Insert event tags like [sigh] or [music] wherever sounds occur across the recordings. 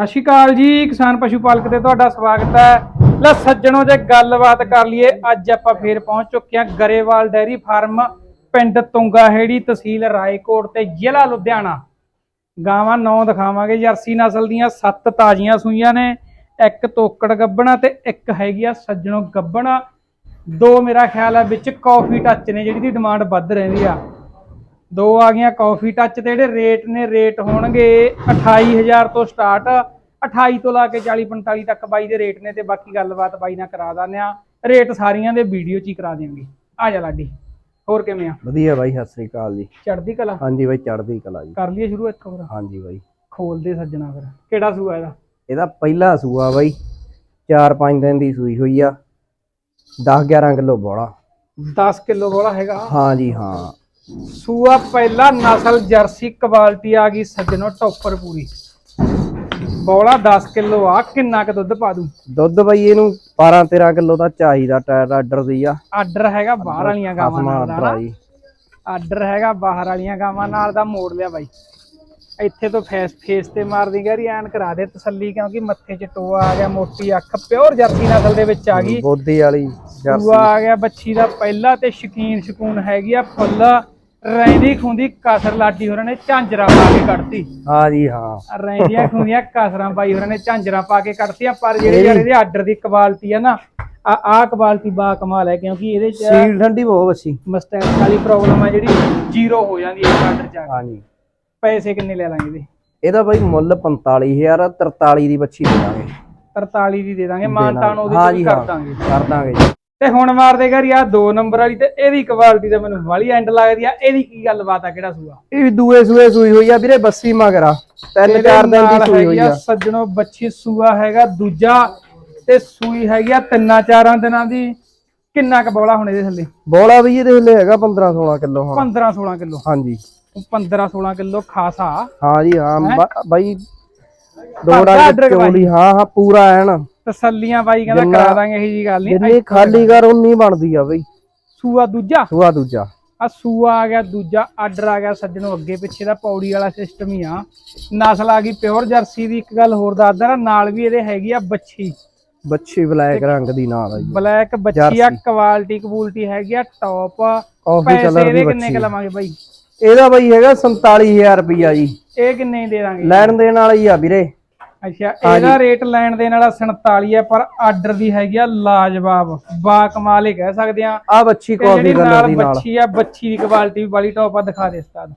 ਸਤਿ ਸ਼੍ਰੀ ਅਕਾਲ ਜੀ, ਕਿਸਾਨ ਪਸ਼ੂ ਪਾਲਕ ਤੇ ਤੁਹਾਡਾ ਸਵਾਗਤ ਹੈ। ਲੈ ਸੱਜਣੋ, ਜੇ ਗੱਲਬਾਤ ਕਰ ਲਈਏ, ਅੱਜ ਆਪਾਂ ਫੇਰ ਪਹੁੰਚ ਚੁੱਕੇ ਹਾਂ ਗਰੇਵਾਲ ਡੈਰੀ ਫਾਰਮ ਪਿੰਡ ਤੁੰਗਾਹੇੜੀ ਤਹਿਸੀਲ ਰਾਏਕੋਟ ਤੇ ਜ਼ਿਲ੍ਹਾ ਲੁਧਿਆਣਾ। ਗਾਵਾਂ ਨੌ ਦਿਖਾਵਾਂਗੇ, ਜਰਸੀ ਨਸਲ ਦੀਆਂ ਸੱਤ ਤਾਜ਼ੀਆਂ ਸੂਈਆਂ ਨੇ, ਇੱਕ ਤੋਕੜ ਗੱਬਣਾ ਤੇ ਇੱਕ ਹੈਗੀ ਆ ਸੱਜਣੋ ਗੱਬਣਾ। ਦੋ ਮੇਰਾ ਖਿਆਲ ਹੈ ਵਿੱਚ ਕਾਫੀ ਟੱਚ ਨੇ, ਜਿਹੜੀ ਦੀ ਡਿਮਾਂਡ ਵੱਧ ਰਹਿੰਦੀ ਆ। ਦੋ ਆ ਗਈਆਂ ਕਾਫੀ ਟੱਚ ਤੇ ਜਿਹੜੇ ਰੇਟ ਨੇ ਰੇਟ ਹੋਣਗੇ 28000 ਤੋਂ ਸਟਾਰਟ 28 ਤੋਂ ਲਾ ਕੇ 40 45 ਤੱਕ ਬਾਈ ਦੇ ਰੇਟ ਨੇ ਤੇ ਬਾਕੀ ਗੱਲਬਾਤ ਬਾਈ ਨਾਲ ਕਰਾ ਦਿੰਦੇ ਆ ਰੇਟ ਸਾਰੀਆਂ ਦੇ ਵੀਡੀਓ 'ਚ ਹੀ ਕਰਾ ਦਿਆਂਗੇ। ਆ ਜਾ ਲਾਡੀ ਹੋਰ ਕਿਵੇਂ ਆ? ਵਧੀਆ ਬਾਈ ਸਤਿ ਸ੍ਰੀ ਅਕਾਲ ਜੀ। ਚੜਦੀ ਕਲਾ? ਹਾਂਜੀ ਬਾਈ ਚੜ੍ਹਦੀ ਕਲਾ ਜੀ। ਕਰ ਲਈਏ ਸ਼ੁਰੂ ਇੱਕ ਹੋਰ। ਹਾਂਜੀ ਬਾਈ। ਖੋਲਦੇ ਸੱਜਣਾ ਫਿਰ। ਕਿਹੜਾ ਸੂਆ ਇਹਦਾ? ਇਹਦਾ ਪਹਿਲਾ ਸੂਆ ਬਾਈ 4-5 ਦਿਨ ਦੀ ਸੂਈ ਹੋਈ ਆ। 10-11 ਕਿਲੋ ਬੋਲਾ 10 ਕਿਲੋ ਵਾਲਾ ਹੈਗਾ। ਹਾਂਜੀ ਹਾਂ। ਸੂਆ ਪਹਿਲਾ ਨਸਲ ਜਰਸੀ ਕੁਆਲਿਟੀ ਆ ਗਈ ਸੱਜਣੋ ਟੌਪਰ ਪੂਰੀ। ਬੋਲਾ 10 ਕਿਲੋ ਆ ਕਿੰਨਾ ਕੁ ਦੁੱਧ ਪਾ ਦੂ? ਦੁੱਧ ਬਾਈ ਇਹਨੂੰ 12-13 ਕਿਲੋ ਦਾ ਚਾਹੀਦਾ ਟਾਇਰ ਆਰਡਰ ਦੀ ਆ। ਆਰਡਰ ਹੈਗਾ ਬਾਹਰ ਵਾਲੀਆਂ ਗਾਵਾਂ ਨਾਲ ਦਾ ਆਰਡਰ ਹੈਗਾ ਬਾਹਰ ਵਾਲੀਆਂ ਗਾਵਾਂ ਨਾਲ ਦਾ ਮੋੜ ਲਿਆ ਬਾਈ। ਇੱਥੇ ਤੋਂ ਫੇਸ ਫੇਸ ਤੇ ਮਾਰਦੀ ਗੈਰੀ ਐਨ ਕਰਾ ਦੇ ਤਸੱਲੀ ਕਿਉਂਕਿ ਮੱਥੇ 'ਚ ਟੋਆ ਆ ਗਿਆ ਮੋਟੀ ਅੱਖ ਪਿਓਰ ਜਰਸੀ ਨਸਲ ਦੇ ਵਿੱਚ ਆ ਗਈ। ਬੋਦੀ ਵਾਲੀ ਜਰਸੀ। ਆ ਗਿਆ ਬੱਚੀ ਦਾ ਪਹਿਲਾ ਤੇ ਸ਼ਕੀਨ ਸ਼ਕੂਨ ਹੈਗੀ ਆ ਫੁੱਲ ਰਹਿੰਦੀ ਖੁੰਦੀ ਕਸਰ ਲਾਡੀ ਹੋਰਾਂ ਨੇ ਝਾਂਜਰਾ ਪਾ ਕੇ ਕੱਢਤੀ। ਹਾਂਜੀ ਹਾਂ। ਰਹਿੰਦੀਆਂ ਖੁੰਦੀਆਂ ਕਸਰਾਂ ਬਾਈ ਹੋਰਾਂ ਨੇ ਝਾਂਜਰਾ ਪਾ ਕੇ ਕੱਢਤੀਆਂ ਪਰ ਜਿਹੜੇ ਯਾਰ ਇਹਦੇ ਆਰਡਰ ਦੀ ਕੁਆਲਿਟੀ ਆ ਨਾ ਆ ਆ ਕੁਆਲਿਟੀ ਬਾ ਕਮਾਲ ਹੈ ਕਿਉਂਕਿ ਇਹਦੇ 'ਚ ਸੀਲ ਠੰਡੀ ਬਹੁਤ ਅੱਛੀ ਮਸਟੈਕ ਵਾਲੀ ਪ੍ਰੋਬਲਮ ਆ ਜਿਹੜੀ ਜ਼ੀਰੋ ਹੋ ਜਾਂਦੀ ਹੈ ਆਰਡਰ 'ਚ ਆ ਕੇ। ਹਾਂਜੀ ਪੈਸੇ ਕਿੰਨੇ ਲੈ ਲਾਂਗੇ ਇਹਦੇ? ਇਹਦਾ ਬਾਈ ਮੁੱਲ 45000 43 ਦੀ ਬੱਚੀ ਦੇ ਦਾਂਗੇ। 43 ਦੀ ਦੇ ਦਾਂਗੇ ਮਾਨਤਾਨ ਉਹਦੇ 'ਚ ਹਾਂ ਕਰ ਦਾਂਗੇ। ਕਰ ਦਾਂਗੇ ਜੀ। ਤੇ ਹੁਣ ਮਾਰਦੇ ਘਰ ਆ ਦੋ ਨੰਬਰ ਵਾਲੀ ਤੇ ਇਹਦੀ ਕੁਆਲਿਟੀ ਤਾਂ ਮੈਨੂੰ ਵਾਲੀ ਐਂਡ ਲੱਗਦੀ ਆ ਇਹਦੀ ਕੀ ਗੱਲਬਾਤ ਆ ਕਿਹੜਾ ਸੂਆ? ਇਹ ਵੀ ਦੂਏ ਸੂਏ ਸੂਈ ਹੋਈ ਆ ਵੀਰੇ ਬੱਸੀ ਮਗਰਾ ਤਿੰਨ ਚਾਰ ਦਿਨ ਦੀ ਸੂਈ ਹੋਈ ਆ ਸੱਜਣੋ ਬੱਚੀ ਸੂਆ ਹੈਗਾ ਦੂਜਾ ਤੇ ਸੂਈ ਹੈਗੀ ਆ ਤਿੰਨਾਂ ਚਾਰਾਂ ਦਿਨਾਂ ਦੀ। ਕਿੰਨਾ ਕੁ ਬੋਲਾ ਹੁਣ ਇਹਦੇ ਥੱਲੇ? ਬੋਲਾ ਵੀ ਇਹਦੇ ਹਲੇ ਹੈਗਾ 15 16 ਕਿਲੋ ਹੁਣ। 15 16 ਕਿਲੋ। ਹਾਂਜੀ। 15 16 ਕਿਲੋ ਖਾਸਾ। ਹਾਂ ਜੀ ਹਾਂ ਬਾਈ order ਚੋਲੀ ਹਾਂ ਹਾਂ ਪੂਰਾ ਐਨ। ਤਸੱਲੀਆਂ ਬਾਈ ਕਹਿੰਦਾ ਜਿੰਨਾ- ਕਰਾ ਦਾਂਗੇ ਇਹੀ ਜੀ ਗੱਲ ਨਹੀਂ। ਜਿੰਨੀ ਖਾਲੀ ਕਰ ਉਨੀ ਬਣਦੀ ਆ ਬਈ। ਸੂਆ ਦੂਜਾ? ਸੂਆ ਦੂਜਾ। ਆ ਸੂਆ ਆ ਗਿਆ ਦੂਜਾ ਆਰਡਰ ਆ ਗਿਆ ਸੱਜਣੋਂ ਅੱਗੇ ਪਿੱਛੇ ਦਾ ਪੌੜੀ ਵਾਲਾ ਸਿਸਟਮ ਹੀ ਆ। ਨਸਲ ਆ ਗਈ ਪਿਓਰ ਜਰਸੀ ਦੀ ਇੱਕ ਗੱਲ ਹੋਰ ਦੱਸਦਾ ਨਾ ਨਾਲ ਵੀ ਇਹਦੇ ਹੈਗੀ ਆ ਬੱਚੀ ਬੱਚੀ ਬਲੈਕ ਰੰਗ ਦੀ ਨਾਲ ਆ ਜੀ। ਬਲੈਕ ਬੱਚੀ ਆ ਜਰਸੀ। ਕੁਆਲਿਟੀ ਕਬੂਲਟੀ ਹੈਗੀ ਆ ਟੌਪ ਕਾਫੀ ਪੈਸੇ ਕਲਰ ਇਹਦੇ ਦੀ ਕਿੰਨੇ ਬੱਚੀ ਕੁ ਲਵਾਂਗੇ ਬਾਈ? ਇਹਦਾ ਬਈ ਹੈਗਾ 47000 ਰੁਪਿਆ ਜੀ। ਇਹ ਕਿੰਨੇ ਦੀ ਦੇ ਦਾਂਗੇ? ਲੈਣ ਦੇਣ ਵਾਲਾ ਹੀ ਆ ਵੀਰੇ। ਅੱਛਾ ਇਹਦਾ ਰੇਟ ਲੈਣ ਦੇਣ ਵਾਲਾ 47 ਹੈ ਪਰ ਆਰਡਰ ਦੀ ਹੈਗੀ ਆ ਲਾਜਵਾਬ ਬਾ ਕਮਾਲ ਹੀ ਕਹਿ ਸਕਦੇ ਆ ਆ ਬੱਚੀ ਕਾਫੀ ਕਲਰ ਦੀ ਨਾਲ। ਬੱਚੀ ਆ ਬੱਚੀ ਦੀ ਕੁਆਲਿਟੀ ਵੀ ਬੜੀ ਟੌਪ ਆ ਦਿਖਾ ਦੇ ਉਸਤਾਦ।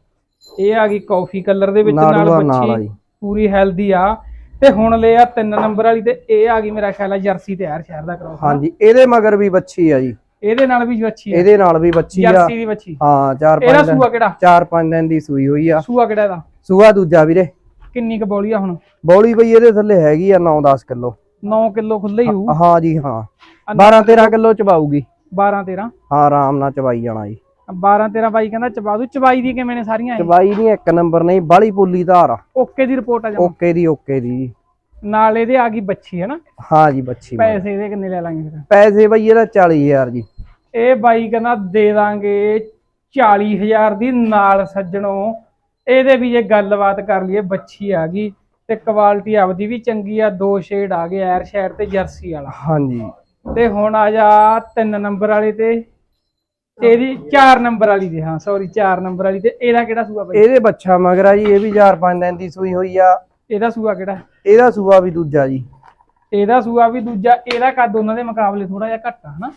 ਇਹ ਆ ਗਈ ਕਾਫੀ ਕਲਰ ਦੇ ਵਿੱਚ ਨਾਲ ਬੱਚੀ ਪੂਰੀ ਹੈਲਦੀ ਆ। ਤੇ ਹੁਣ ਲੈ ਆ ਤਿੰਨ ਨੰਬਰ ਵਾਲੀ ਤੇ ਇਹ ਆ ਗਈ ਮੇਰਾ ਖਿਆਲ ਆ ਜਰਸੀ ਤੇ ਹਰ ਸ਼ਹਿਰ ਦਾ ਕਰਾਉ ਹਾਂਜੀ ਇਹਦੇ ਮਗਰ ਵੀ ਬੱਚੀ ਆ ਜੀ। ਇਹਦੇ ਨਾਲ ਵੀ ਬੱਚੀ ਆ। ਇਹਦੇ ਨਾਲ ਵੀ ਬੱਚੀ ਆ। ਜਰਸੀ ਦੀ ਬੱਚੀ। ਹਾਂ ਚਾਰ ਇਹਦਾ ਪੰਜ ਦਿਨ ਸੂਆ ਕਿਹੜਾ? ਚਾਰ ਪੰਜ ਦਿਨ ਦੀ ਸੂਈ ਹੋਈ ਆ। ਸੂਆ ਕਿਹੜਾ ਇਹਦਾ? ਸੂਆ ਦੂਜਾ ਵੀਰੇ। ਕਿੰਨੀ ਕੁ ਬੋਲੀ ਆ ਹੁਣ? ਬੌਲੀ ਬਈ ਇਹਦੇ ਥੱਲੇ ਹੈਗੀ ਆ 9-10 ਕਿਲੋ। 9 ਕਿਲੋ ਖੁੱਲੇ ਹੀ ਹੋਊ? ਹਾਂ ਜੀ ਹਾਂ। 12-13 ਕਿਲੋ ਚਬਾਊਗੀ। 12 13 ਹਾਂ ਆਰਾਮ ਨਾਲ ਚਬਾਈ ਜਾਣਾ ਜੀ। 12 13 ਬਾਈ ਕਹਿੰਦਾ ਚਬਾ ਦੂ। ਚਬਾਈ ਦੀ ਕਿਵੇਂ ਨੇ ਸਾਰੀਆਂ? ਚਬਾਈ ਨਹੀਂ ਇੱਕ ਨੰਬਰ ਨਹੀਂ ਬਾਲੀ ਪੁੱਲੀ ਧਾਰ ਆ। ਓਕੇ ਦੀ ਰਿਪੋਰਟ ਆ ਜਮਾ। ਓਕੇ ਦੀ ਓਕੇ ਦੀ। ਨਾਲ ਇਹਦੇ ਆ ਗਈ ਬੱਚੀ ਹੈ ਨਾ? ਹਾਂ ਜੀ ਬੱਚੀ। ਪੈਸੇ ਇਹਦੇ ਕਿੰਨੇ ਲੈ ਲਾਂਗੇ ਫਿਰ? ਪੈਸੇ ਬਈ ਇਹਦਾ 40000 ਜੀ। ਇਹ ਬਾਈ ਕਹਿੰਦਾ ਦੇ ਦਾਂਗੇ 40000 ਦੀ ਨਾਲ ਸੱਜਣੋ ਇਹਦੇ ਵੀ ਜੇ ਗੱਲਬਾਤ ਕਰ ਲਈਏ ਬੱਚੀ ਆ ਗਈ ਤੇ ਕੁਆਲਿਟੀ ਆਪਦੀ ਵੀ ਚੰਗੀ ਆ ਦੋ ਸ਼ੇਡ ਆ ਗਏ ਐਰ ਸ਼ੇਡ ਤੇ ਜਰਸੀ ਵਾਲਾ। ਹਾਂਜੀ। ਤੇ ਹੁਣ ਆ ਜਾ ਤਿੰਨ ਨੰਬਰ ਵਾਲੇ ਤੇ ਇਹਦੀ 4 ਨੰਬਰ ਵਾਲੀ ਦੇ ਹਾਂ ਸੌਰੀ 4 ਨੰਬਰ ਵਾਲੀ ਤੇ ਇਹਦਾ ਕਿਹੜਾ ਸੂਆ ਬਾਈ? ਇਹਦੇ ਬੱਚਾ ਮਗਰ ਜੀ ਇਹ ਵੀ 4-5 ਦਿਨ ਦੀ ਸੂਈ ਹੋਈ ਆ। ਇਹਦਾ ਸੂਆ ਕਿਹੜਾ? ਇਹਦਾ ਸੂਆ ਵੀ ਦੂਜਾ ਜੀ। ਇਹਦਾ ਸੂਆ ਵੀ ਦੂਜਾ ਇਹਦਾ ਕੱਦ ਉਹਨਾਂ ਦੇ ਮੁਕਾਬਲੇ ਥੋੜਾ ਜਿਹਾ ਘੱਟ ਆ ਹਨਾ?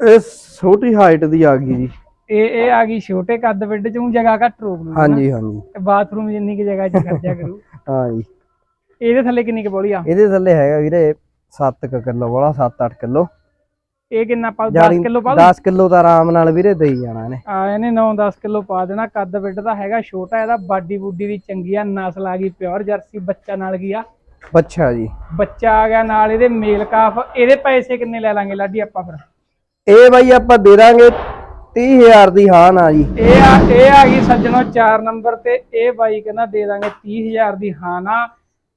ਇਹ ਛੋਟੀ ਹਾਈਟ ਦੀ ਆ ਗਈ ਜੀ। ਇਹ ਇਹ ਆ ਗਈ ਛੋਟੇ ਕੱਦ ਵਿੱਡ ਚੋਂ ਜਗ੍ਹਾ ਘੱਟ ਰੋਕ ਲੂ ਹਾਂਜੀ ਹਾਂਜੀ। ਬਾਥਰੂਮ ਜਿੰਨੀ ਕਿ ਜਗ੍ਹਾ ਚ ਖਰਚਾ ਕਰੂ। ਹਾਂ ਜੀ। ਇਹਦੇ ਥੱਲੇ ਕਿੰਨੀ ਕੁ ਬੋਲੀ ਆ ਇਹਦੇ ਥੱਲੇ ਹੈਗਾ ਵੀਰੇ 7 ਕਿਲੋ ਵਾਲਾ 7-8 ਕਿਲੋ। ਇਹ ਕਿੰਨਾ ਪਾ 10 ਕਿਲੋ ਪਾ 10 ਕਿਲੋ ਤਾਂ ਆਰਾਮ ਨਾਲ ਵੀਰੇ ਦੇਈ ਜਾਣਾ ਇਹਨੇ। ਆ ਇਹਨੇ 9-10 ਕਿਲੋ ਪਾ ਦੇਣਾ। ਕੱਦ ਵਿੱਡ ਦਾ ਹੈਗਾ ਛੋਟਾ ਇਹਦਾ ਬਾਡੀ ਬੂਡੀ ਦੀ ਚੰਗੀ ਆ ਨਸਲ ਆ ਗਈ ਪਿਓਰ ਜਰਸੀ ਬੱਚਾ ਨਾਲ ਗਈ ਆ ਬੱਚਾ ਜੀ। ਬੱਚਾ ਆ ਗਿਆ ਨਾਲ ਇਹਦੇ ਮੇਲ ਕਾਫ ਇਹਦੇ ਪੈਸੇ ਕਿੰਨੇ ਲੈ ਲਾਂਗੇ ਲਾਡੀ ਆਪਾਂ ਫਿਰ? ਇਹ ਬਾਈ ਆਪਾਂ ਦੇ ਦਾਂਗੇ 30000 ਦੀ ਹਾਂ ਨਾ ਜੀ। ਇਹ ਆ ਇਹ ਆ ਗਈ ਸੱਜਣੋ 4 ਨੰਬਰ ਤੇ ਇਹ ਬਾਈ ਕਹਿੰਦਾ ਦੇ ਦਾਂਗੇ 30000 ਦੀ ਹਾਂ ਨਾ।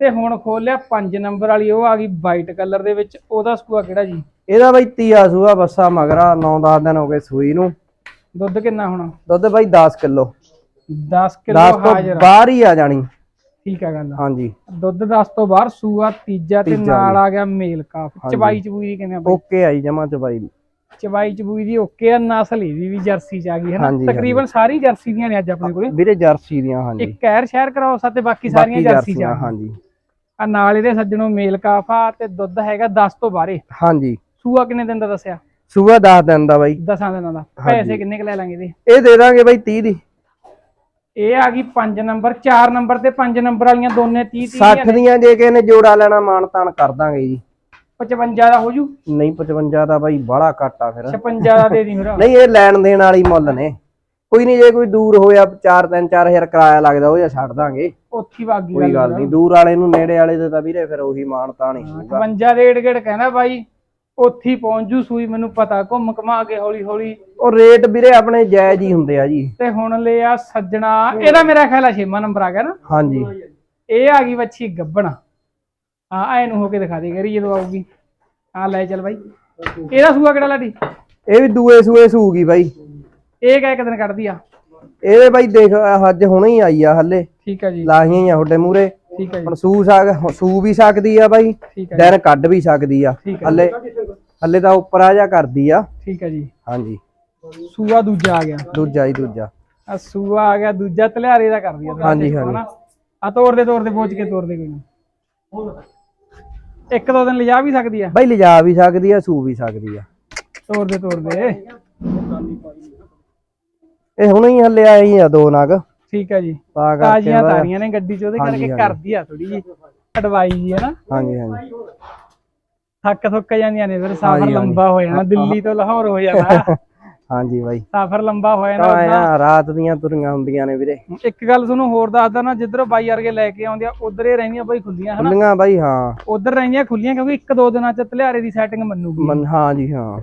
ਤੇ ਹੁਣ ਖੋਲਿਆ 5 ਨੰਬਰ ਵਾਲੀ ਉਹ ਆ ਗਈ ਵਾਈਟ ਕਲਰ ਦੇ ਵਿੱਚ। ਉਹਦਾ ਸਕੂਆ ਕਿਹੜਾ ਜੀ? ਇਹਦਾ ਬਾਈ ਤੀਆ ਸੂਆ ਬੱਸਾ ਮਗਰਾ 9-10 ਦਿਨ ਹੋ ਗਏ ਸੂਈ ਨੂੰ। ਦੁੱਧ ਕਿੰਨਾ ਹੋਣਾ? ਦੁੱਧ ਬਾਈ 10 ਕਿਲੋ। 10 ਕਿਲੋ 10 ਤੋਂ ਹਾਜ਼ਰ ਆ। ਬਾਹਰ ਹੀ ਆ ਜਾਣੀ। ਠੀਕ ਆ ਗੱਲ ਹਾਂਜੀ। ਦੁੱਧ 10 ਤੋਂ ਬਾਹਰ ਸੂਆ ਤੀਜਾ ਤੇ ਤੀਜਾ ਨਾਲ। ਆ ਗਿਆ ਮੇਲ ਕਾਫ ਹਾਂਜੀ। ਚਬਾਈ ਚਬੂਈ ਦੀ ਕਿਵੇਂ ਆ ਬਾਈ? ਓਕੇ ਆਈ ਜਮਾ ਚਬਾਈ। ਦੀ ਚਬਾਈ ਦੀ ਓਕੇ ਆ ਨਸਲ ਇਹਦੀ ਵੀ ਜਰਸੀ ਚ ਆ ਗਈ ਹੈ ਨਾ ਤਕਰੀਬਨ ਸਾਰੀ ਜਰਸੀ ਦੀਆਂ ਨੇ ਅੱਜ ਆਪਣੇ ਕੋਲੇ। ਵੀਰੇ ਜਰਸੀ ਦੀਆਂ ਹਾਂਜੀ। ਇੱਕ ਕਹਿਰ ਸ਼ਹਿਰ ਕਰਾਉਸਾ ਤੇ ਬਾਕੀ ਸਾਰੀਆਂ ਜਰਸੀ ਚ ਆ। ਹਾਂਜੀ। ਆ ਨਾਲ ਇਹਦੇ ਸੱਜਣੋਂ ਮੇਲ ਕਾਫ ਤੇ ਦੁੱਧ ਹੈਗਾ 10 ਤੋਂ ਬਾਹਰੇ ਹਾਂਜੀ। ਸੂਆ ਕਿੰਨੇ ਦਿਨ ਦਾ ਦੱਸਿਆ? ਸੂਆ 10 ਦਿਨ ਦਾ ਬਾਈ। ਦਸਾਂ ਦਿਨਾਂ ਦਾ। ਪੈਸੇ ਕਿੰਨੇ ਕੁ ਲੈ ਲਾਂਗੇ ਇਹਦੇ? ਇਹ ਦੇ ਦਾਂਗੇ ਬਾਈ 30 ਦੀ। ਇਹ ਆ ਗਈ 5 ਨੰਬਰ 4 ਨੰਬਰ ਤੇ 5 ਨੰਬਰ ਵਾਲੀਆਂ ਦੋਨੇ 30 30 60 ਦੀਆਂ ਜੇ ਕਿਸੇ ਨੇ ਜੋੜਾ ਲੈਣਾ ਮਾਨ ਤਾਨ ਕਰ ਦਾਂਗੇ ਜੀ। 55 ਦਾ ਹੋ ਜੂ ਨਹੀਂ 55 ਦਾ ਬਾਈ ਬੜਾ ਘੱਟ ਆ ਫਿਰ। 56 ਦਾ ਦੇ ਦੀ ਫਿਰ। ਨਹੀਂ ਇਹ ਲੈਣ ਦੇਣ ਵਾਲੀ ਮੁੱਲ ਨੇ। ਕੋਈ ਨਹੀਂ ਜੇ ਕੋਈ ਦੂਰ ਹੋਇਆ 4 3 4000 ਕਿਰਾਇਆ ਲੱਗਦਾ ਉਹ ਜਾਂ ਛੱਡ ਦਾਂਗੇ। ਉੱਥੀ ਵਾਗੀ ਕੋਈ ਗੱਲ ਨਹੀਂ ਦੂਰ ਵਾਲੇ ਨੂੰ ਨੇੜੇ ਵਾਲੇ ਦੇ ਤਾਂ ਵੀਰੇ ਫਿਰ ਉਹੀ ਮਾਨ ਤਾਨ ਹੀ ਹੋਊਗਾ। 55 ਰੇਡ ਗੇੜ ਕਹਿੰਦਾ ਬਾਈ? ਉੱਥੀ ਪਹੁੰਚ ਜੂ ਸੂਈ ਮੈਨੂੰ ਪਤਾ ਘੁੰਮ ਘਮਾ ਕੇ ਹੌਲੀ ਹੌਲੀ। ਉਹ ਰੇਟ ਵੀਰੇ ਆਪਣੇ ਜਾਇਜ਼ ਹੀ ਹੁੰਦੇ ਆ ਜੀ। ਤੇ ਹੁਣ ਲਿਆ ਸੱਜਣਾ ਇਹਦਾ ਮੇਰਾ ਖਿਆਲ ਆ ਛੇਵਾਂ ਨੰਬਰ ਆ ਗਿਆ ਨਾ। ਹਾਂਜੀ। ਇਹ ਆ ਗਈ ਵੱਛੀ ਗੱਬਣਾ। ਹਾਂ ਐ ਨੂੰ ਹੋ ਕੇ ਦਿਖਾ ਦੇ ਕਰੀ ਜਦੋਂ ਆਊਗੀ। ਹਾਂ ਲੈ ਚੱਲ ਬਾਈ। ਇਹਦਾ ਸੂਆ ਕਿਹੜਾ ਲਾਡੀ? ਇਹ ਵੀ ਦੂਏ ਸੂਏ ਸੂਗੀ ਬਾਈ। ਇਹ ਕਹਿ ਦਿਨ ਕੱਢਦੀ ਆ? ਇਹਦੇ ਬਾਈ ਦੇਖ ਆਹ ਅੱਜ ਹੁਣੇ ਹੀ ਆਈ ਆ ਹੱਲੇ। ਠੀਕ ਆ ਜੀ। ਲਾਹੀਆਂ ਹੀ ਆ ਤੁਹਾਡੇ ਮੂਰੇ ਠੀਕ ਆ ਜੀ। ਹੁਣ ਸੂ ਸਕ ਸੂ ਵੀ ਸਕਦੀ ਆ ਬਾਈ। ਠੀਕ ਆ ਕੱਢ ਵੀ ਸਕਦੀ ਆ। ਠੀਕ ਆ ਹੱਲੇ ਹੱਲੇ ਤਾਂ ਉੱਪਰ ਆ ਜਾ ਕਰਦੀ ਆ। ਠੀਕ ਆ ਜੀ। ਹਾਂਜੀ। ਸੂਆ ਦੂਜਾ ਆ ਗਿਆ। ਦੂਜਾ ਹੀ ਦੂਜਾ। ਆ ਸੂਆ ਆ ਗਿਆ ਦੂਜਾ ਤਲਿਆਰੇ ਦਾ ਕਰਦੀ ਆ। ਹਾਂਜੀ, ਹਾਂਜੀ। ਆ ਤੋੜ ਦੇ ਤੋੜ ਦੇ ਪੋਚ ਕੇ ਤੋੜ ਦੇ ਕੋਈ ਨਾ। ਇੱਕ ਦੋ ਦਿਨ ਲਿਜਾ ਵੀ ਸਕਦੀ ਆ? ਬਾਈ ਲਿਜਾ ਵੀ ਸਕਦੀ ਆ ਸੂ ਵੀ ਸਕਦੀ ਆ। ਤੋੜ ਦੇ ਤੋੜ ਦੇ। ਇਹ ਹੁਣੇ ਹੀ ਹੱਲੇ ਆਈ ਆ ਦੋ ਨਗ। ਠੀਕ ਆ ਜੀ। ਤਾਂ ਕਰਕੇ ਤਾਜ਼ੀਆਂ ਉਹਦਾ- ਤਾਰੀਆਂ ਨੇ ਗੱਡੀ 'ਚ ਉਹਦੇ ਹਾਂਜੀ, ਕਰਕੇ ਹਾਂਜੀ। ਕਰਦੀ ਆ ਥੋੜੀ ਜੀ ਅਡਵਾਈ ਜੀ ਹੈ ਨਾ ਹਾਂਜੀ ਹਾਂਜੀ। ਥੱਕ ਥੁੱਕ ਜਾਂਦੀਆਂ ਨੇ ਫਿਰ ਹਾਂਜੀ, ਸਫ਼ਰ ਹਾਂਜੀ। ਲੰਬਾ ਹੋ ਜਾਣਾ ਦਿੱਲੀ ਤੋਂ ਲਾਹੌਰ ਹੋ ਜਾਣਾ। [laughs] ਹਾਂਜੀ ਬਾਈ। ਸਫ਼ਰ ਲੰਬਾ ਹੋ ਉੱਦਾਂ। ਆ ਰਾਤ ਦੀਆਂ ਤੁਰੀਆਂ ਹੁੰਦੀਆਂ ਨੇ ਵੀਰੇ। ਇੱਕ ਗੱਲ ਤੁਹਾਨੂੰ ਹੋਰ ਦੱਸਦਾ ਨਾ ਜਿੱਧਰੋਂ ਬਾਈ ਵਰਗੇ ਲੈ ਕੇ ਆਉਂਦੇ ਆ ਉਧਰ ਹੀ ਰਹਿੰਦੀਆਂ ਬਾਈ ਖੁੱਲੀਆਂ ਹਨਾ? ਖੁੱਲੀਆਂ ਬਾਈ ਹਾਂ। ਉਧਰ ਰਹਿੰਦੀਆਂ ਖੁੱਲੀਆਂ ਕਿਉਂਕਿ ਇੱਕ ਦੋ ਦਿਨਾਂ ਚ ਤਲਿਆਰੇ ਦੀ ਸੈਟਿੰਗ ਮੰਨੂਗੀ। ਮਨ ਹਾਂ ਜੀ ਹਾਂ।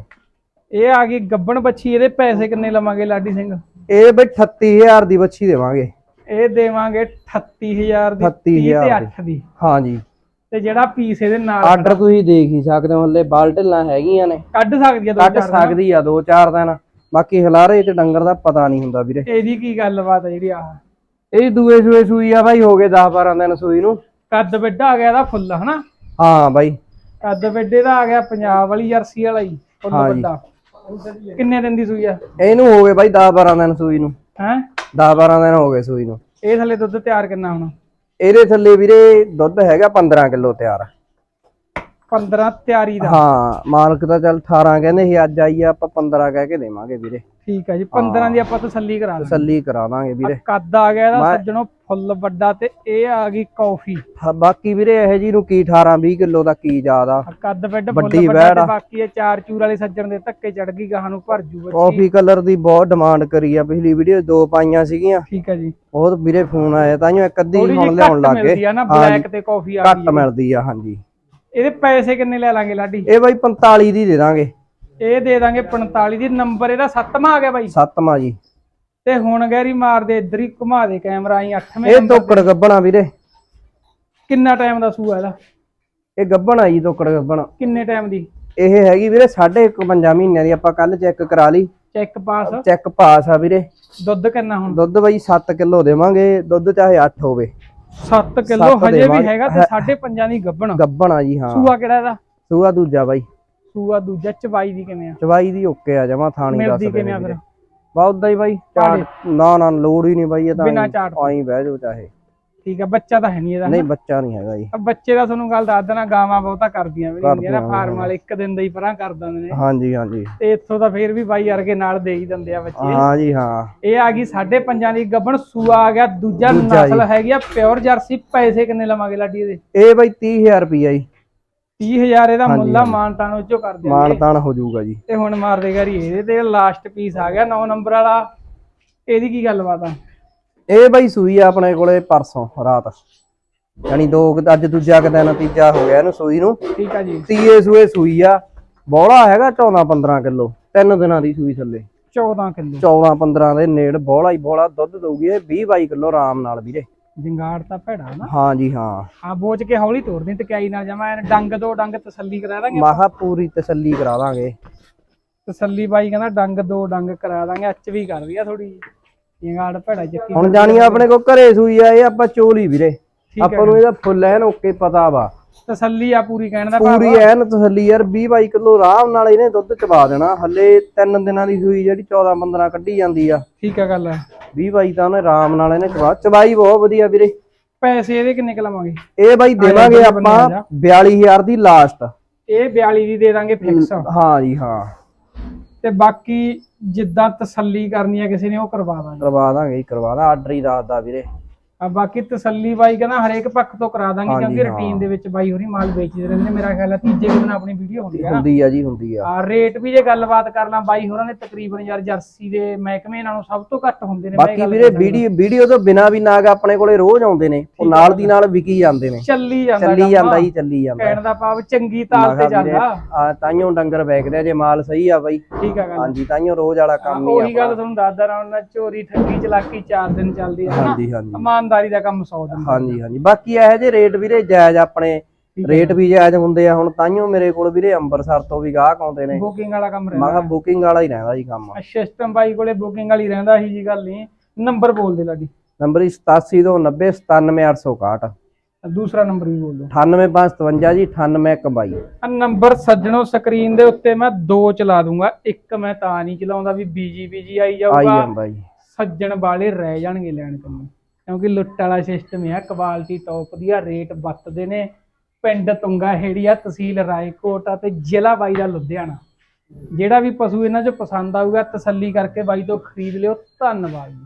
ਇਹ ਆ ਗਈ ਗੱਬਣ ਬੱਚੀ ਇਹਦੇ ਪੈਸੇ ਕਿੰਨੇ ਲਵਾਂਗੇ ਲਾਡੀ ਸਿੰਘ? ਇਹ ਬਈ 38000 ਦੀ ਬੱਚੀ ਦੇਵਾਂਗੇ। ਇਹ ਦੇਵਾਂਗੇ 38000 ਦੀ 38,000 30 ਤੇ ਦੀ। 8 ਦੀ। ਹਾਂ ਜੀ। ਤੇ ਜਿਹੜਾ ਪੀਸ ਇਹਦੇ ਨਾਲ ਆਰਡਰ ਤੁਸੀਂ ਦੇਖ ਹੀ ਸਕਦੇ ਹੋ ਹੱਲੇ ਬਾਲਟਲਾਂ ਹੈਗੀਆਂ ਨੇ। ਕੱਢ ਸਕਦੀ ਆ ਦੋ ਕੱਢ ਚਾਰ ਦਿਨ। ਸਕਦੀ ਆ ਦੋ ਚਾਰ ਦਿਨ। ਬਾਕੀ ਹਲਾਰੇ ਤੇ ਡੰਗਰ ਦਾ ਪਤਾ ਨਹੀਂ ਹੁੰਦਾ ਵੀਰੇ। ਇਹਦੀ ਕੀ ਗੱਲਬਾਤ ਆ ਜਿਹੜੀ ਆ ਇਹ ਦੂਏ ਸੂਏ ਸੂਈ ਆ ਬਾਈ ਹੋ ਗਏ 10 12 ਦਿਨ ਸੂਈ ਨੂੰ। ਕੱਦ ਵੱਡਾ ਆ ਗਿਆ ਇਹਦਾ ਫੁੱਲ ਹਨਾ? ਹਾਂ ਬਾਈ। ਕੱਦ ਵੱਡੇ ਦਾ ਆ ਗਿਆ ਪੰਜਾਬ ਵਾਲੀ ਜਰਸੀ ਵਾਲਾ ਹੀ ਫੁੱਲ ਹਾਂ ਜੀ। ਵੱਡਾ। ਕਿੰਨੇ ਦਿਨ ਦੀ ਸੂਈ ਆ? ਇਹਨੂੰ ਹੋ ਗਏ ਬਾਈ 10 12 ਦਿਨ ਸੂਈ ਨੂੰ। ਹੈ? 10 12 ਦਿਨ ਹੋ ਗਏ ਸੂਈ ਨੂੰ। ਇਹ ਥੱਲੇ ਦੁੱਧ ਤਿਆਰ ਕਿੰਨਾ ਹੁਣ? ਇਹਦੇ ਥੱਲੇ ਵੀਰੇ ਦੁੱਧ ਹੈਗਾ 15 ਕਿਲੋ ਤਿਆਰ। 15 ਤਿਆਰੀ ਦਾ। ਹਾਂ ਮਾਲਕ ਤਾਂ ਚੱਲ 18 ਕਹਿੰਦੇ ਸੀ ਅੱਜ ਆਈ ਆ ਆਪਾਂ 15 ਕਹਿ ਕੇ ਦੇਵਾਂਗੇ ਵੀਰੇ। ਠੀਕ ਹੈ ਜੀ 15 ਦੀ ਆਪਾਂ ਤਸੱਲੀ ਕਰਾ ਦਾਂਗੇ ਤਸੱਲੀ ਕਰਾ ਦਾਂਗੇ ਵੀਰੇ। ਕੱਦ ਆ ਗਿਆ ਇਹਦਾ ਸੱਜਣੋ ਫੁੱਲ ਵੱਡਾ ਤੇ ਇਹ ਆ ਗਈ ਕੌਫੀ। ਹਾਂ, ਬਾਕੀ ਵੀਰੇ ਇਹ ਜੀ ਨੂੰ ਕੀ 18 20 ਕਿਲੋ ਦਾ ਕੀ ਜ਼ਿਆਦਾ ਕੱਦ ਵੱਡ ਫੁੱਲ ਵੱਡੀ ਵੈੜ ਆ। ਬਾਕੀ ਇਹ ਚਾਰ ਚੂਰ ਵਾਲੇ ਸੱਜਣ ਦੇ ਧੱਕੇ ਚੜ ਗਈ ਗਾਹਾਂ ਨੂੰ ਭਰ ਜੂ ਬੱਚੀ। ਕਾਫੀ ਕਲਰ ਦੀ ਬਹੁਤ ਡਿਮਾਂਡ ਕਰੀ ਆ ਪਿਛਲੀ ਵੀਡੀਓ ਦੋ ਪਾਈਆਂ ਸੀਗੀਆਂ। ਠੀਕ ਹੈ ਜੀ। ਬਹੁਤ ਵੀਰੇ ਫੋਨ ਆਇਆ ਤਾਂ ਇੱਕ ਅੱਧੀ ਹੁਣ ਲਿਆਉਣ ਘੱਟ ਲੱਗ ਮਿਲਦੀ ਗਏ ਆ ਨਾ ਹਾਂਜੀ, ਬਲੈਕ ਤੇ ਕਾਫੀ ਆ ਘੱਟ ਗਈ ਮਿਲਦੀ ਆ ਹਾਂਜੀ। ਇਹਦੇ ਪੈਸੇ ਕਿੰਨੇ ਲੈ ਲਾਂਗੇ ਲਾਡੀ? ਇਹ ਬਾਈ 45 ਦੀ ਦੇ ਦਾਂਗੇ। ਇਹ ਦੇ ਦਾਂਗੇ 45 ਦੀ ਨੰਬਰ ਇਹਦਾ ਸੱਤਵਾਂ ਆ ਗਿਆ ਬਾਈ। ਸੱਤਵਾਂ ਜੀ। ਤੇ ਹੁਣ ਗੈਰੀ ਮਾਰ ਦੇ ਇੱਧਰ ਹੀ ਘੁਮਾ ਦੇ ਕੈਮਰਾ ਆਈ 8ਵੇਂ ਇਹ ਤੋਕੜ ਗੱਬਣਾ ਵੀਰੇ। ਕਿੰਨਾ ਟਾਈਮ ਦਾ ਸੂਆ ਇਹਦਾ? ਇਹ ਗੱਬਣਾ ਜੀ ਤੋਕੜ ਗੱਬਣਾ। ਕਿੰਨੇ ਟਾਈਮ ਦੀ? ਇਹ ਹੈਗੀ ਵੀਰੇ 5.5 ਮਹੀਨਿਆਂ ਦੀ ਆਪਾਂ ਕੱਲ ਚੈੱਕ ਕਰਾ ਲਈ। ਚੈੱਕ ਪਾਸ? ਚੈੱਕ ਪਾਸ ਆ ਵੀਰੇ। ਦੁੱਧ ਕਿੰਨਾ ਹੁਣ? ਦੁੱਧ ਬਾਈ 7 ਕਿਲੋ ਦੇਵਾਂਗੇ ਦੁੱਧ ਚਾਹੇ 8 ਹੋਵੇ। 7 ਕਿਲੋ ਸੱਤ ਹਜੇ ਵੀ ਦੇਵਾਂਗੇ। ਹੈਗਾ ਤੇ 5.5 ਦੀ ਗੱਬਣ। ਗੱਬਣਾ ਜੀ ਹਾਂ। ਸੂਆ ਕਿਹੜਾ ਇਹਦਾ? ਸੂਆ ਦੂਜਾ ਬਾਈ। ਸੂਆ ਦੂਜਾ ਚਵਾਈ ਦੀ ਕਿਵੇਂ ਆ? ਚਵਾਈ ਦੀ ਓਕੇ ਆ ਜਮਾ ਥਾਣੀ ਦੱਸ ਮਿਲਦੀ ਦੇ ਕਿਵੇਂ ਆ ਫਿਰ? ਬਾ ਉਦਾਂ ਹੀ ਬਾਈ ਚਾਟ ਨਾ ਨਾ ਲੋੜ ਹੀ ਨਹੀਂ ਬਾਈ ਇਹ ਤਾਂ ਬਿਨਾਂ ਚਾਟ ਤੋਂ। ਆਈ ਬਹਿ ਜਾਓ ਚਾਹੇ। ਠੀਕ ਆ ਬੱਚਾ ਤਾਂ ਹੈ ਨਹੀਂ ਇਹਦਾ ਨਹੀਂ ਬੱਚਾ ਨਹੀਂ ਹੈਗਾ ਜੀ। ਬੱਚੇ ਦਾ ਤੁਹਾਨੂੰ ਗੱਲ ਦੱਸ ਦੇਣਾ ਗਾਵਾਂ ਬਹੁਤਾ ਕਰਦੀਆਂ ਵੀ ਨਹੀਂ ਕਰਦੀਆਂ, ਫਾਰਮ ਵਾਲੇ ਇੱਕ ਦਿਨ ਦਾ ਹੀ ਪਰਾਂ ਕਰ ਦਿੰਦੇ ਨੇ। ਹਾਂਜੀ ਹਾਂਜੀ। ਤੇ ਇੱਥੋਂ ਤਾਂ ਫੇਰ ਵੀ ਬਾਈ ਵਰਗੇ ਨਾਲ ਦੇ ਹੀ ਦਿੰਦੇ ਆ ਬੱਚੇ। ਹਾਂ ਜੀ ਹਾਂ। ਇਹ ਆ ਗਈ 5.5 ਦੀ ਗੱਬਣ ਸੂਆ ਆ ਗਿਆ ਦੂਜਾ ਨਸਲ ਹੈਗੀ ਆ ਪਿਓਰ ਜਰਸੀ ਪੈਸੇ ਕਿੰਨੇ ਲਵਾਂਗੇ ਲਾਡੀ ਇਹਦੇ? ਇਹ ਬਾਈ 30000 ਰੁਪਈਆ ਜੀ। 30000 ਇਹਦਾ ਮੁੱਲਾ। ਮਾਨਤਾਨ ਉੱਚੋਂ ਕਰ ਦਿਆਂਗੇ। ਮਾਨਤਾਨ ਹੋ ਜਾਊਗਾ ਜੀ। ਤੇ ਹੁਣ ਮਾਰ ਦੇ ਗਾਰੀ ਇਹਦੇ ਤੇ ਲਾਸਟ ਪੀਸ ਆ ਗਿਆ 9 ਨੰਬਰ ਵਾਲਾ। ਇਹਦੀ ਕੀ ਗੱਲਬਾਤ ਆ? ਇਹ ਬਾਈ ਸੂਈ ਆ ਆਪਣੇ ਕੋਲੇ ਪਰਸੋਂ ਰਾਤ। ਯਾਨੀ ਦੋ ਅੱਜ ਦੂਜਾ ਕੁ ਦਿਨ ਤੀਜਾ ਹੋ ਗਿਆ ਇਹਨੂੰ ਸੂਈ ਨੂੰ। ਠੀਕ ਆ ਜੀ। ਤੀਏ ਸੂਏ ਸੂਈ ਆ। ਬੋਲਾ ਹੈਗਾ 14 15 ਕਿਲੋ ਤਿੰਨ ਦਿਨਾਂ ਦੀ ਸੂਈ ਥੱਲੇ। 14 ਕਿਲੋ। 14 15 ਦੇ ਨੇੜ ਬੋਲਾ ਹੀ ਬੋਲਾ ਦੁੱਧ ਦਊਗੀ ਇਹ 20 22 ਕਿਲੋ ਆਰਾਮ ਨਾਲ ਵੀਰੇ। ਜੰਗਾੜ ਤਾਂ ਭੈੜਾ ਨਾ। ਹਾਂ ਜੀ ਹਾਂ। ਆ ਬੋਚ ਕੇ ਹੌਲੀ ਤੋੜਦੀ ਟਕਿਆਈ ਨਾਲ ਜਮਾ ਐਨ ਡੰਗ ਦੋ ਡੰਗ ਤਸੱਲੀ ਕਰਾ ਦਾਂਗੇ ਮਾਹਾ ਪੂਰੀ ਤਸੱਲੀ ਕਰਾ ਦਾਂਗੇ। ਤਸੱਲੀ ਬਾਈ ਕਹਿੰਦਾ ਡੰਗ ਦੋ ਡੰਗ ਕਰਾ ਦਾਂਗੇ ਅੱਚ ਵੀ ਕਰ ਰਹੀ ਆ ਥੋੜੀ ਜੰਗਾੜ ਭੈੜਾ ਚੱਕੀ ਹੁਣ ਜਾਣੀ ਆਪਣੇ ਕੋ ਘਰੇ ਸੂਈ ਆ ਇਹ ਆਪਾਂ ਚੋਲੀ ਵੀਰੇ। ਆਪਾਂ ਨੂੰ ਇਹਦਾ ਫੁੱਲ ਐਨ ਓਕੇ ਪਤਾ ਵਾ। ਤਸੱਲੀ ਆ ਪੂਰੀ ਕਹਿਣ ਦਾ ਭਾਵ। ਪੂਰੀ ਐਨ ਤਸੱਲੀ ਯਾਰ 20 22 ਕਿਲੋ ਆਰਾਮ ਨਾਲ ਇਹਨੇ ਦੁੱਧ ਚਬਾ ਦੇਣਾ। ਹੱਲੇ 3 ਦਿਨਾਂ ਦੀ ਸੂਈ ਜਿਹੜੀ 14 15 ਕੱਢੀ ਜਾਂਦੀ ਆ। ਠੀਕ ਆ ਗੱਲ 20 22 ਤਾਂ ਉਹਨੇ ਆਰਾਮ ਨਾਲ ਇਹਨੇ ਚਬਾ ਚਬਾਈ ਬਹੁਤ ਵਧੀਆ ਵੀਰੇ। ਪੈਸੇ ਇਹਦੇ ਕਿੰਨੇ ਕੁ ਲਵਾਂਗੇ? ਇਹ ਬਾਈ ਦੇਵਾਂਗੇ ਆਪਾਂ ਆ ਜਾ। 42000 ਦੀ ਲਾਸਟ। ਇਹ 42 ਦੀ ਦੇ ਦਾਂਗੇ ਫਿਕਸ ਹਾਂ ਜੀ ਹਾਂ। ਤੇ ਬਾਕੀ ਜਿੱਦਾਂ ਤਸੱਲੀ ਕਰਨੀ ਆ ਕਿਸੇ ਨੇ ਉਹ ਕਰਵਾ ਦਾਂਗੇ। ਕਰਵਾ ਦਾਂਗੇ ਜੀ, ਕਰਵਾ ਦਾਂ ਆਰਡਰ ਹੀ ਦੱਸਦਾ ਵੀਰੇ। ਆ ਬਾਕੀ ਤਸੱਲੀ ਬਾਈ ਕਹਿੰਦਾ ਹਰੇਕ ਪੱਖ ਤੋਂ ਕਰਾ ਦਾਂਗੇ ਕਿਉਂਕਿ। ਰੁਟੀਨ ਦੇ ਵਿੱਚ ਬਾਈ ਹੋਰੀ ਮਾਲ ਵੇਚਦੇ ਰਹਿੰਦੇ ਨੇ। ਮੇਰਾ ਖਿਆਲ ਹੈ ਤੀਜੇ ਦਿਨ ਆਪਣੀ ਵੀਡੀਓ ਹੁੰਦੀ ਨਾ। ਹੁੰਦੀ ਆ ਜੀ ਹੁੰਦੀ ਆ। ਆ ਰੇਟ ਵੀ ਜੇ ਗੱਲਬਾਤ ਕਰ ਲਾਂ ਬਾਈ ਹੋਰਾਂ ਨੇ ਤਕਰੀਬਨ ਯਾਰ ਜਰਸੀ ਦੇ ਮਹਿਕਮੇ ਨਾਲੋਂ ਸਭ ਤੋਂ ਘੱਟ ਹੁੰਦੇ ਨੇ। ਬਾਕੀ ਵੀਰੇ। ਵੀਡੀਓ ਵੀਡੀਓ ਤੋਂ ਬਿਨਾ ਵੀ ਨਾਗ ਆਪਣੇ ਕੋਲੇ ਰੋਜ਼ ਆਉਂਦੇ ਨੇ ਉਹ ਨਾਲ ਦੀ ਨਾਲ ਵਿਕੀ ਜਾਂਦੇ ਨੇ। ਚੱਲੀ ਜਾਂਦਾ ਚੱਲੀ। ਜਾਂਦਾ ਜੀ ਚੱਲੀ ਜਾਂਦਾ। ਕਹਿਣ ਦਾ ਭਾਵ ਚੰਗੀ ਤਾਲ ਤੇ ਜਾਂਦਾ। ਆ ਤਾਈਓ ਡੰਗਰ ਵੇਚਦੇ ਆ ਜੇ ਮਾਲ ਸਹੀ ਆ ਬਾਈ। ਠੀਕ ਆ ਗੱਲ। ਹਾਂਜੀ ਤਾਈਓ ਰੋਜ਼ ਵਾਲਾ ਕੰਮ ਹੀ ਆ ਉਹੀ ਗੱਲ ਤੁਹਾਨੂੰ ਦੱਸਦਾ ਰਹਾ ਉਹਨਾਂ ਚੋਰੀ ਠੱਗੀ ਚਲਾਕੀ ਚਾਰ ਦਿਨ ਚੱਲਦੀ ਨਾ ਹਾਂਜੀ ਹਾਂਜੀ। ਇਮਾਨਦਾਰੀ ਦਾ ਕੰਮ 100 ਦਿਨ ਹਾਂਜੀ ਹਾਂਜੀ। ਬਾਕੀ ਇਹੋ ਜਿਹੇ ਰੇਟ ਵੀਰੇ ਜਾਇਜ਼ ਆਪਣੇ ਰੇਟ ਵੀ ਜਾਇਜ਼ ਹੁੰਦੇ ਆ। ਹੁਣ ਤਾਈਓ ਮੇਰੇ ਕੋਲ ਵੀਰੇ ਅੰਮ੍ਰਿਤਸਰ ਤੋਂ ਵੀ ਗਾਹਕ ਆਉਂਦੇ ਨੇ। ਬੁਕਿੰਗ ਵਾਲਾ ਕੰਮ ਮੈਂ ਰਹਿੰਦਾ। ਕਿਹਾ ਬੁਕਿੰਗ ਵਾਲਾ ਹੀ ਰਹਿੰਦਾ ਜੀ ਕੰਮ। ਸਿਸਟਮ ਬਾਈ ਕੋਲੇ ਬੁਕਿੰਗ ਵਾਲੀ ਰਹਿੰਦਾ ਹੀ ਜੀ ਗੱਲ ਨਹੀਂ। ਨੰਬਰ ਬੋਲ ਦੇ ਲਾਡੀ। ਨੰਬਰ 87 ਤੋਂ 90 97861 ਦੂਸਰਾ ਨੰਬਰ ਵੀ ਬੋਲ ਦੋ 98557 ਜੀ 98122 ਆ ਨੰਬਰ ਸੱਜਣੋ ਸਕਰੀਨ ਦੇ ਉੱਤੇ ਮੈਂ ਦੋ ਚਲਾ ਦੂੰਗਾ। ਇੱਕ ਮੈਂ ਤਾਂ ਨਹੀਂ ਚਲਾਉਂਦਾ ਵੀ ਬੀਜੀ ਬੀਜੀ ਆਈ ਆਈ ਜਾਊਗਾ। ਜਾਂਦਾ ਜੀ। ਸੱਜਣ ਵਾਲੇ ਰਹਿ ਜਾਣਗੇ ਲੈਣ ਕੰਨੋਂ ਕਿਉਂਕਿ ਲੁੱਟ ਵਾਲਾ ਸਿਸਟਮ ਆ ਕੁਆਲਿਟੀ ਟੌਪ ਦੀ ਆ ਰੇਟ ਵੱਤਦੇ ਨੇ। ਪਿੰਡ ਤੁੰਗਾ ਹੇੜੀ ਆ, ਤਹਿਸੀਲ ਰਾਏਕੋਟ ਆ ਤੇ ਜ਼ਿਲ੍ਹਾ ਬਾਈ ਦਾ ਲੁਧਿਆਣਾ। ਜਿਹੜਾ ਵੀ ਪਸ਼ੂ ਇਹਨਾਂ 'ਚ ਪਸੰਦ ਆਊਗਾ, ਤਸੱਲੀ ਕਰਕੇ ਬਾਈ ਤੋਂ ਖਰੀਦ ਲਿਓ। ਧੰਨਵਾਦ ਜੀ।